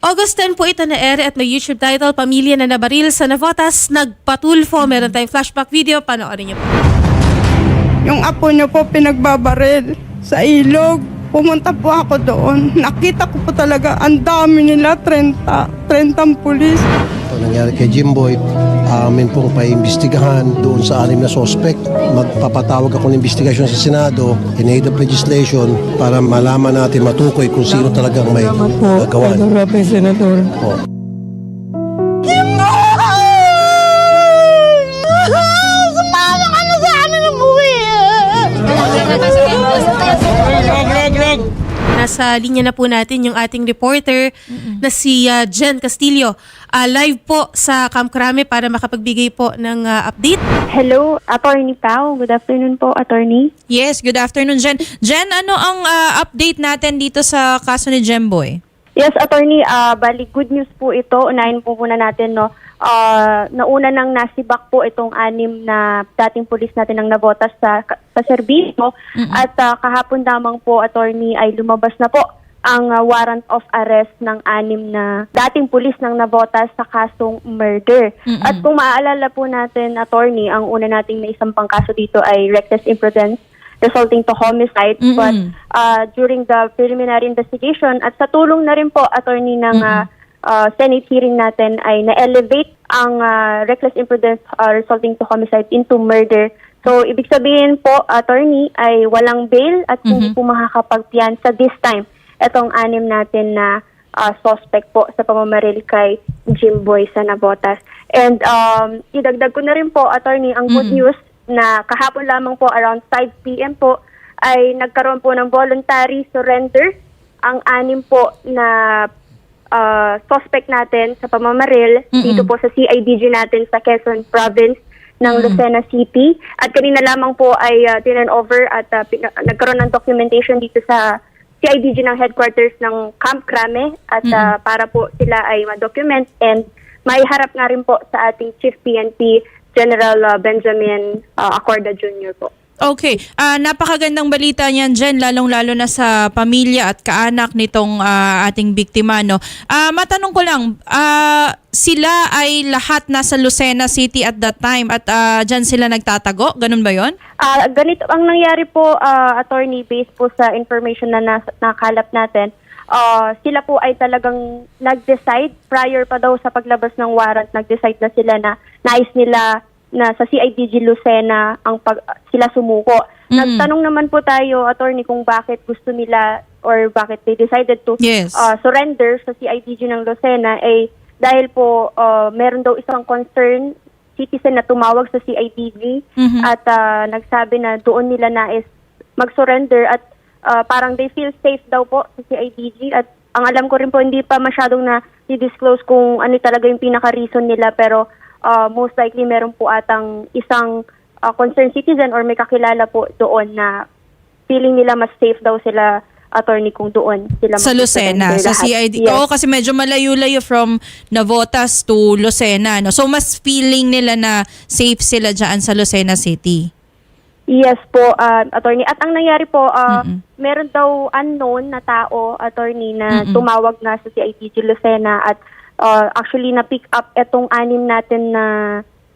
August 10 po ito na ere at may YouTube title, Pamilya na Nabaril sa Navotas, Nagpatulfo. Meron tayong flashback video, panoorin niyo po. Yung apo niyo po pinagbabaril sa ilog. Pumunta po ako doon. Nakita ko po talaga ang dami nila, 30, 30 pulis. Ito nangyari kay Jimboy, amin pong paimbestigahan doon sa anim na suspect. Magpapatawag ako ng investigasyon sa Senado in aid of legislation para malaman natin matukoy kung sino talagang may gagawa. Rapi, Senador. Oh. Nasa linya na po natin yung ating reporter na si ah, Jen Castillo. Ah, live po sa Camp Crame para makapagbigay po ng ah, update. Hello, Attorney Pao. Good afternoon po, Attorney. Yes, good afternoon, Jen. Jen, ano ang ah, update natin dito sa kaso ni Jemboy? Yes, Attorney, ah bali good news po ito. Unahin po muna natin, no. Ah, nauna nang nasibak po itong anim na dating pulis natin ng nabotas sa, sa serbisyo. At ah, kahapon lamang po, Attorney, ay lumabas na po ang ah, warrant of arrest ng anim na dating pulis ng nabotas sa kasong murder. At kung maaalala po natin, Attorney, ang una nating naisampang kaso dito ay reckless imprudence resulting to homicide. Mm-mm. But uh, during the preliminary investigation at sa tulong na rin po, attorney ng uh, uh, Senate hearing natin ay na-elevate ang uh, reckless imprudence uh, resulting to homicide into murder. So, ibig sabihin po, attorney, ay walang bail at hindi po makakapagpiyansa this time itong anim natin na uh, suspect po sa pamamaril kay Jimboy sa Nabotas. And um, idagdag ko na rin po, attorney, ang good news na kahapon lamang po around 5 p.m. po ay nagkaroon po ng voluntary surrender ang anim po na uh, suspect natin sa pamamaril dito po sa CIDG natin sa Quezon Province ng Lucena City. At kanina lamang po ay uh, tinan over at uh, nagkaroon ng documentation dito sa CIDG ng headquarters ng Camp Crame at uh, para po sila ay ma-document and maiharap nga rin po sa ating Chief PNP General uh, Benjamin uh, Acorda Jr. po. Okay, ah napakagandang balita niyan, Jen, lalong-lalo na sa pamilya at kaanak nitong ah, ating biktima. No? Ah, matanong ko lang, ah, sila ay lahat nasa Lucena City at that time at ah, dyan sila nagtatago? Ganun ba yon? Ah, ganito ang nangyari po, ah, attorney, based po sa information na nas- nakalap natin. ah, sila po ay talagang nag-decide prior pa daw sa paglabas ng warrant, nag-decide na sila na nais nila na sa CIDG Lucena ang pag, sila sumuko. Nagtanong naman po tayo, attorney, kung bakit gusto nila or bakit they decided to Yes. ah, surrender sa CIDG ng Lucena ay dahil po ah, meron daw isang concern citizen na tumawag sa CIDG Mhm. at ah, nagsabi na doon nila nais mag-surrender at ah, parang they feel safe daw po sa CIDG at ang alam ko rin po hindi pa masyadong na i-disclose kung ano talaga yung pinaka-reason nila pero ah, most likely meron po atang isang ah, concerned citizen or may kakilala po doon na feeling nila mas safe daw sila attorney kung doon sila Sa Lucena, sa. CID. Yes. Oo, kasi medyo malayo-layo from Navotas to Lucena. No? So, mas feeling nila na safe sila dyan sa Lucena City. Yes po, uh, attorney. At ang nangyari po, uh, meron daw unknown na tao, attorney, na tumawag na sa CIDG Lucena at uh, actually na-pick up etong anim natin na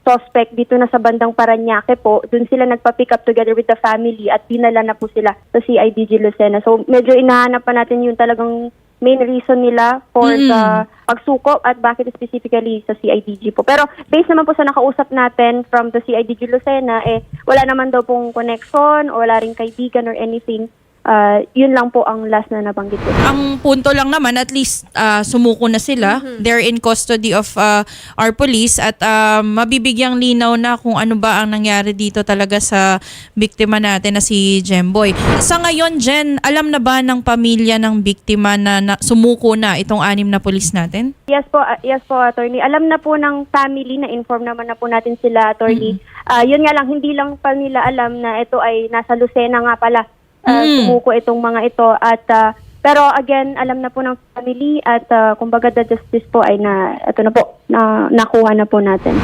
suspect dito na sa bandang Paranaque po. Doon sila nagpa-pick up together with the family at dinala na po sila sa CIDG Lucena. So medyo inahanap pa natin yung talagang main reason nila for the pagsuko at bakit specifically sa CIDG po. Pero based naman po sa nakausap natin from the CIDG Lucena, eh, wala naman daw pong connection o wala rin kaibigan or anything. Ah, yun lang po ang last na nabanggit ko. Ang punto lang naman, at least ah, sumuko na sila. They're in custody of ah, our police at ah, mabibigyang linaw na kung ano ba ang nangyari dito talaga sa biktima natin na si Jemboy. Sa ngayon, Jen, alam na ba ng pamilya ng biktima na, na sumuko na itong anim na pulis natin? Yes po, ah, yes po, attorney. Alam na po ng family na inform naman na po natin sila, attorney. Ah, yun nga lang, hindi lang pa nila alam na ito ay nasa Lucena nga pala. Ah, Sumuko itong mga ito. At ah, pero again, alam na po ng family at ah, kumbaga the justice po ay na ito na po na nakuha na po natin.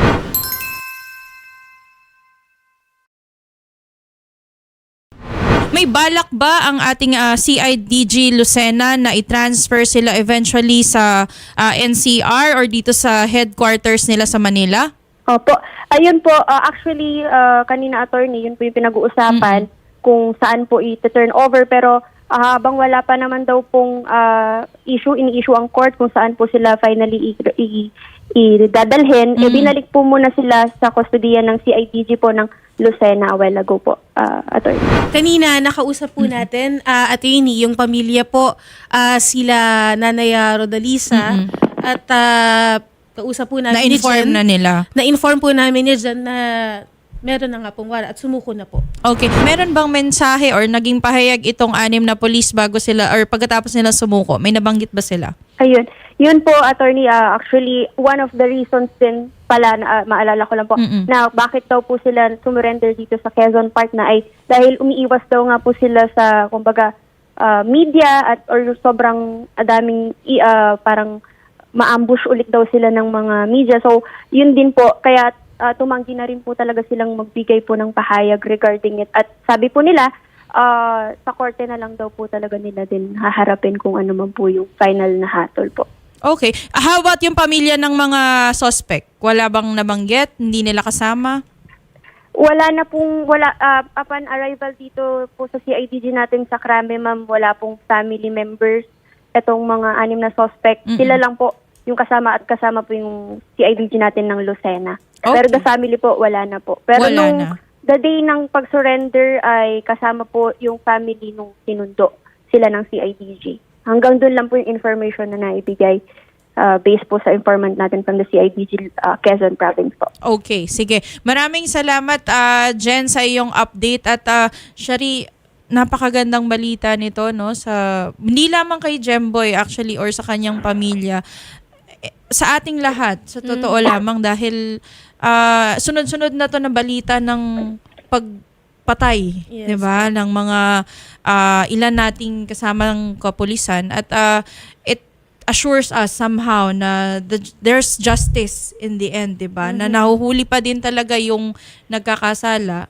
May balak ba ang ating ah, CIDG Lucena na i-transfer sila eventually sa ah, NCR or dito sa headquarters nila sa Manila? Opo. Ayun po, uh, actually, uh, kanina attorney, yun po yung pinag-uusapan kung saan po i-turn over. Pero uh, habang wala pa naman daw pong uh, issue, ini-issue ang court kung saan po sila finally i- i- idadalhin, eh, binalik po muna sila sa kustodiya ng CIDG po ng Lucena a while ago po, uh, attorney. Kanina, nakausap po natin, uh, attorney, yung pamilya po, ah, sila Nanay ah, Rodalisa, at ah, kausap po namin ni Na-inform Jen. na nila. Na-inform po namin ni Jen na meron na nga pong wala at sumuko na po. Okay. Meron bang mensahe or naging pahayag itong anim na police bago sila or pagkatapos nila sumuko? May nabanggit ba sila? Ayun. Yun po, attorney, ah, actually, one of the reasons din pala, na, ah, maalala ko lang po, Mm-mm. na bakit daw po sila sumurrender dito sa Quezon Park na ay dahil umiiwas daw nga po sila sa, kumbaga, ah, media at or sobrang adaming i- ah, parang maambush ulit daw sila ng mga media. So, yun din po, kaya ah, tumanggi na rin po talaga silang magbigay po ng pahayag regarding it. At sabi po nila, ah, sa korte na lang daw po talaga nila din haharapin kung ano man po yung final na hatol po. Okay. How about yung pamilya ng mga suspect? Wala bang nabanggit? Hindi nila kasama? Wala na pong, wala, ah, upon arrival dito po sa CIDG natin sa Krame, ma'am, wala pong family members. Itong mga anim na suspect, Mm-mm. sila lang po yung kasama at kasama po yung CIDG natin ng Lucena. Okay. Pero the family po, wala na po. Pero Wala nung na. the day ng pag-surrender ay kasama po yung family nung sinundo sila ng CIDG. Hanggang doon lang po yung information na naibigay ah, based po sa informant natin from the CIDG ah, Quezon Province po. Okay, sige. Maraming salamat ah, Jen sa iyong update at uh, Shari napakagandang balita nito no sa hindi lamang kay Jemboy actually or sa kanyang pamilya sa ating lahat sa totoo lamang dahil ah, sunod-sunod na to na balita ng pagpatay, Yes. 'di ba, ng mga ah, ilan nating kasamang kapulisan at ah, it assures us somehow na the, there's justice in the end, 'di ba? Na nahuhuli pa din talaga yung nagkakasala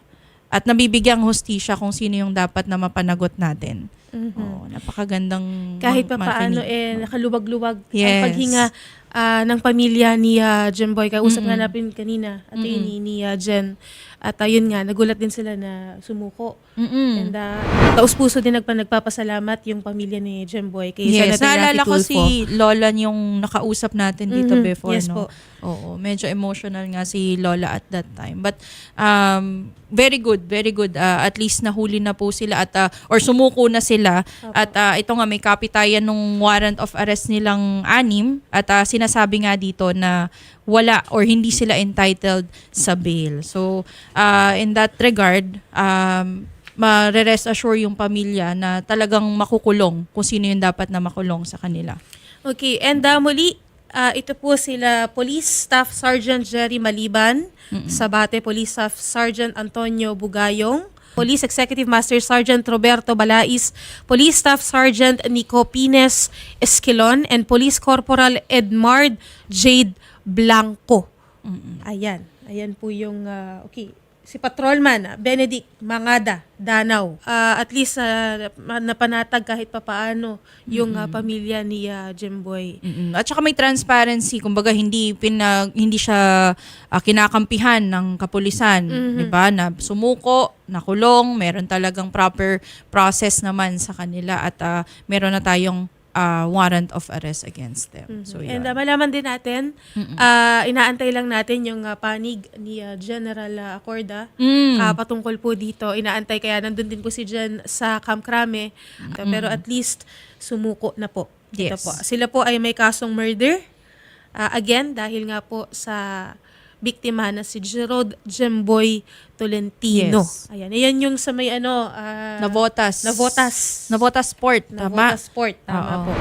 at nabibigyang hustisya kung sino yung dapat na mapanagot natin. Oo, napakagandang Mm-hmm. Kahit pa paano, eh, nakaluwag-luwag ang Yes. paghinga ah, ng pamilya ni ah, Jen Boy. Kausap nga natin kanina, at ni, ni ah, Jen. At ayun nga, nagulat din sila na sumuko. And uh, taus-puso din nagpa nagpapasalamat yung pamilya ni Jem Boy kay Yes, Senator naalala Raffy ko Tulfo. si Lola yung nakausap natin dito Mhm, before, yes no? po. Oo, medyo emotional nga si Lola at that time. But um very good, very good. Uh, at least nahuli na po sila at uh, or sumuko na sila. At uh, ito nga may copy tayo nung warrant of arrest nilang anim at uh, sinasabi nga dito na wala or hindi sila entitled sa bail. So uh, in that regard, um ma-rest assure yung pamilya na talagang makukulong kung sino yung dapat na makulong sa kanila. Okay, and uh, muli, ah, ito po sila Police Staff Sergeant Jerry Maliban, Sabate Police Staff Sergeant Antonio Bugayong, Police Executive Master Sergeant Roberto Balais, Police Staff Sergeant Nico Pines Esquilon, and Police Corporal Edmard Jade Blanco. Ayan. Ayan po yung, ah, okay, si Patrolman Benedict Mangada Danaw. Ah, at least ah, napanatag kahit papaano yung ah, pamilya ni ah, Jemboy. Mm-mm. At saka may transparency, kumbaga hindi pinag hindi siya ah, kinakampihan ng kapulisan, 'di ba? Na sumuko, nakulong, meron talagang proper process naman sa kanila at ah, meron na tayong ah, warrant of arrest against them. So And yun. ah, malaman din natin, ah, inaantay lang natin yung ah, panig ni ah, General ah, Acorda Mm. ah, patungkol po dito. Inaantay kaya nandun din po si Jen sa Camp Crame. Ah, pero at least sumuko na po. Ito Yes. po. Sila po ay may kasong murder. Ah, again, dahil nga po sa biktima na si Gerald Jemboy Tolentino. Yes. Ayan. Ayan yung sa may ano, ah, Navotas. Navotas. Navotas Sport, tama? Navotas Sport. Tama Oo. po.